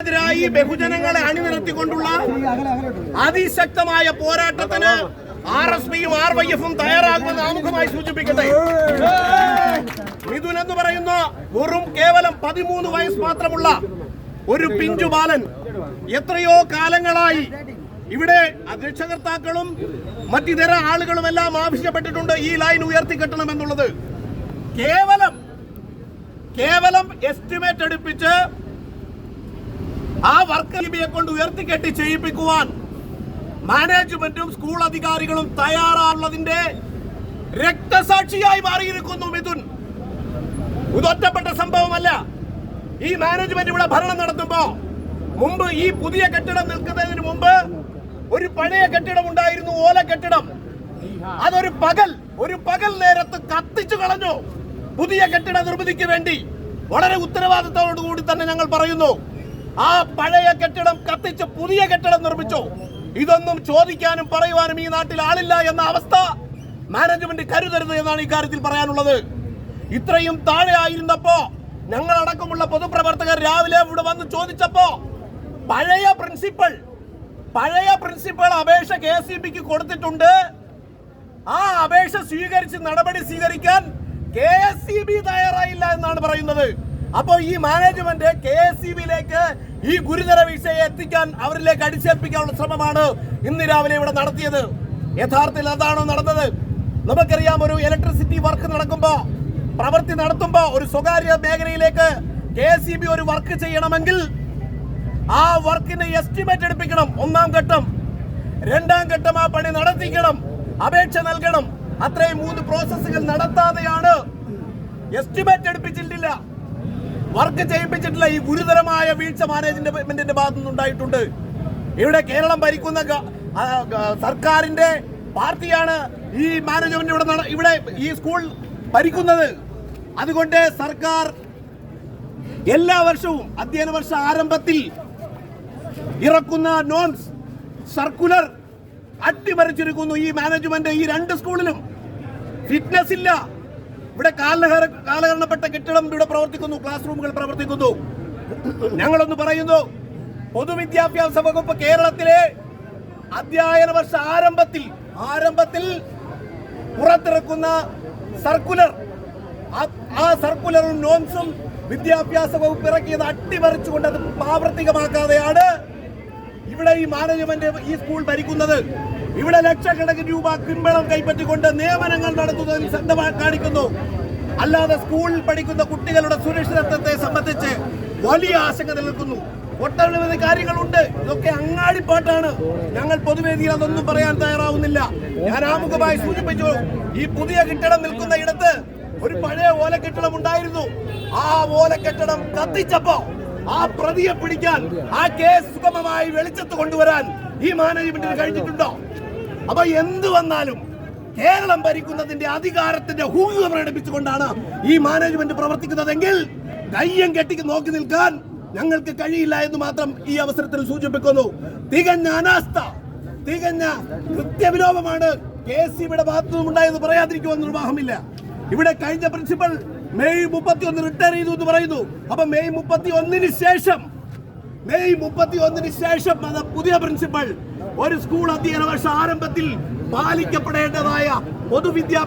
എതിരായി ബഹുജനങ്ങളെ അണിനിരത്തിക്കൊണ്ടുള്ള അതിശക്തമായ പോരാട്ടത്തിന് ആർ എസ് പിയും ആർ വൈ എഫും തയ്യാറാകുമെന്ന് ആമുഖമായി സൂചിപ്പിക്കട്ടെ. മിഥുൻ എന്ന് പറയുന്ന വെറും കേവലം പതിമൂന്ന് വയസ്സ് മാത്രമുള്ള ഒരു പിഞ്ചു ബാലൻ എത്രയോ കാലങ്ങളായി ഇവിടെ രക്ഷകർത്താക്കളും മറ്റിതര ആളുകളും എല്ലാം ആവശ്യപ്പെട്ടിട്ടുണ്ട് ഈ ലൈൻ ഉയർത്തിക്കെട്ടണം എന്നുള്ളത് കേവലം കേവലം എസ്റ്റിമേറ്റ് എടുപ്പിച്ച് ആ വർക്ക് ലിപിയെ കൊണ്ട് ഉയർത്തിക്കെട്ടി ചെയ്യിപ്പിക്കുവാൻ മാനേജ്മെന്റും സ്കൂൾ അധികാരികളും തയ്യാറാണുള്ളതിന്റെ രക്തസാക്ഷിയായി മാറിയിരിക്കുന്നു മിഥുൻ. ഇതൊറ്റപ്പെട്ട സംഭവമല്ല. ഈ മാനേജ്മെന്റ് ഇവിടെ ഭരണം നടത്തുമ്പോ മുമ്പ് ഈ പുതിയ കെട്ടിടം നിൽക്കുന്നതിന് മുമ്പ് ഒരു പഴയ കെട്ടിടം ഉണ്ടായിരുന്നു ഓല കെട്ടിടം. അതൊരു പകൽ ഒരു പകൽ നേരത്ത് കത്തിച്ചു കളഞ്ഞു പുതിയ കെട്ടിട നിർമ്മിതിക്ക് വേണ്ടി. വളരെ ഉത്തരവാദിത്തത്തോടു കൂടി തന്നെ ഞങ്ങൾ പറയുന്നു ആ പഴയ കെട്ടിടം കത്തിച്ച് പുതിയ കെട്ടിടം നിർമ്മിച്ചോ. ഇതൊന്നും ചോദിക്കാനും പറയുവാനും ഈ നാട്ടിൽ ആളില്ല എന്ന അവസ്ഥ. മാനേജ്മെന്റ് കരുതരുത് എന്നാണ് ഈ കാര്യത്തിൽ പറയാനുള്ളത്. ഇത്രയും താഴെ ആയിരുന്നപ്പോ ഞങ്ങളടക്കമുള്ള പൊതുപ്രവർത്തകർ രാവിലെ ഇവിടെ വന്ന് ചോദിച്ചപ്പോ പഴയ പ്രിൻസിപ്പൾ പഴയ പ്രിൻസിപ്പൾ അപേക്ഷ കെ സി ബിക്ക് കൊടുത്തിട്ടുണ്ട്. ആ അപേക്ഷ സ്വീകരിച്ച് നടപടി സ്വീകരിക്കാൻ കെ എസ് സി ബി തയ്യാറായില്ല എന്നാണ് പറയുന്നത്. അപ്പോ ഈ മാനേജ്മെന്റ് കെ എസ് ബിയിലേക്ക് ഈ ഗുരുതര വിഷയം എത്തിക്കാൻ അവരിലേക്ക് അടിച്ചേൽപ്പിക്കാനുള്ള ശ്രമമാണ് ഇന്ന് രാവിലെ ഇവിടെ നടത്തിയത്. യഥാർത്ഥത്തിൽ അതാണോ നടന്നത്? നമുക്കറിയാം ഒരു ഇലക്ട്രിസിറ്റി വർക്ക് നടക്കുമ്പോ പ്രവൃത്തി നടത്തുമ്പോ ഒരു സ്വകാര്യ മേഖലയിലേക്ക് കെ എസ് ബി ഒരു വർക്ക് ചെയ്യണമെങ്കിൽ ആ വർക്കിന് എസ്റ്റിമേറ്റ് എടുപ്പിക്കണം ഒന്നാം ഘട്ടം. രണ്ടാം ഘട്ടം ആ പണി നടത്തിക്കണം അപേക്ഷ നൽകണം. അത്രയും മൂന്ന് പ്രോസസ്സുകൾ നടത്താതെയാണ് എസ്റ്റിമേറ്റ് എടുപ്പിച്ചിട്ടില്ല. വർക്ക് ചെയ്യിപ്പിച്ചിട്ടുള്ള ഈ ഗുരുതരമായ വീഴ്ച മാനേജ്മെന്റിന്റെ ഭാഗത്തു നിന്നുണ്ടായിട്ടുണ്ട് ഇവിടെ കേരളം ഭരിക്കുന്ന സർക്കാരിന്റെ പാർട്ടിയാണ് ഈ മാനേജ്മെന്റ് ഇവിടെ ഇവിടെ ഈ സ്കൂൾ ഭരിക്കുന്നത്. അതുകൊണ്ട് സർക്കാർ എല്ലാ വർഷവും അധ്യയന വർഷ ആരംഭത്തിൽ ഇറക്കുന്ന നോൺസ് സർക്കുലർ അട്ടിമറിച്ചിരിക്കുന്നു ഈ മാനേജ്മെന്റ് ഈ രണ്ട് സ്കൂളിലും. ഫിറ്റ്നസ് ഇല്ല. ഇവിടെ കാലഹര കാലഹരണപ്പെട്ട കെട്ടിടം ഇവിടെ പ്രവർത്തിക്കുന്നു ക്ലാസ് റൂമുകൾ പ്രവർത്തിക്കുന്നു. ഞങ്ങളൊന്ന് പറയുന്നു പൊതുവിദ്യാഭ്യാസ വകുപ്പ് കേരളത്തിലെ അധ്യയന വർഷ ആരംഭത്തിൽ ആരംഭത്തിൽ പുറത്തിറക്കുന്ന സർക്കുലർ ആ- ആ സർക്കുലറും നോൺസും വിദ്യാഭ്യാസ വകുപ്പ് ഇറക്കിയത് അട്ടിമറിച്ചുകൊണ്ട് അത് പ്രാവർത്തികമാക്കാതെയാണ് ഇവിടെ ഈ മാനേജ്മെന്റ് ഈ സ്കൂൾ ഭരിക്കുന്നത്. ഇവിടെ ലക്ഷക്കണക്കിന് രൂപ പിൻബളം കൈപ്പറ്റിക്കൊണ്ട് നിയമനങ്ങൾ നടത്തുന്നതിൽ ശ്രദ്ധ കാണിക്കുന്നു. അല്ലാതെ സ്കൂളിൽ പഠിക്കുന്ന കുട്ടികളുടെ സുരക്ഷിതത്വത്തെ സംബന്ധിച്ച് വലിയ ആശങ്ക നിലനിൽക്കുന്നു. ഒട്ടനവധി കാര്യങ്ങളുണ്ട്. ഇതൊക്കെ അങ്ങാടിപ്പാട്ടാണ്. ഞങ്ങൾ പൊതുവേദിയിൽ അതൊന്നും പറയാൻ തയ്യാറാവുന്നില്ല. ഞാൻ ആമുഖമായി സൂചിപ്പിച്ചു ഈ പുതിയ കെട്ടിടം നിൽക്കുന്ന ഇടത്ത് ഒരു പഴയ ഓല കെട്ടിടം ഉണ്ടായിരുന്നു. ആ ഓല കെട്ടിടം കത്തിച്ചപ്പോ ആ പ്രതിയെ പിടിക്കാൻ ആ കേസ് സുഗമമായി വെളിച്ചത്ത് കൊണ്ടുവരാൻ ഈ മാനേജ്മെന്റിന് കഴിഞ്ഞിട്ടുണ്ടോ? അപ്പൊ എന്ത് വന്നാലും കേരളം ഭരിക്കുന്നതിന്റെ അധികാരത്തിന്റെ ഹൂവ് പ്രകടിപ്പിച്ചുകൊണ്ടാണ് ഈ മാനേജ്മെന്റ് പ്രവർത്തിക്കുന്നതെങ്കിൽ കയ്യം കെട്ടിക്ക് നോക്കി നിൽക്കാൻ ഞങ്ങൾക്ക് കഴിയില്ല എന്ന് മാത്രം ഈ അവസരത്തിൽ സൂചിപ്പിക്കുന്നു. തികഞ്ഞ അനാസ്ഥ തികഞ്ഞ കൃത്യവിലോപമാണ് കെ എസ് സിയുടെ ഭാഗത്തു നിന്നുണ്ടായെന്ന് പറയാതിരിക്കുവാൻ നിർവാഹമില്ല ഇവിടെ കഴിഞ്ഞ പ്രിൻസിപ്പൽ മെയ് മുപ്പത്തി ഒന്ന് റിട്ടയർ ചെയ്തു എന്ന് പറയുന്നു. അപ്പൊ മെയ് മുപ്പത്തി ഒന്നിന് ശേഷം മെയ് മുപ്പത്തി ഒന്നിന് ശേഷം വന്ന പുതിയ പ്രിൻസിപ്പൾ ഒരു സ്കൂൾ അധ്യയന വർഷ ആരംഭത്തിൽ പാലിക്കപ്പെടേണ്ടതായ പൊതുവിദ്യാഭ്യാസ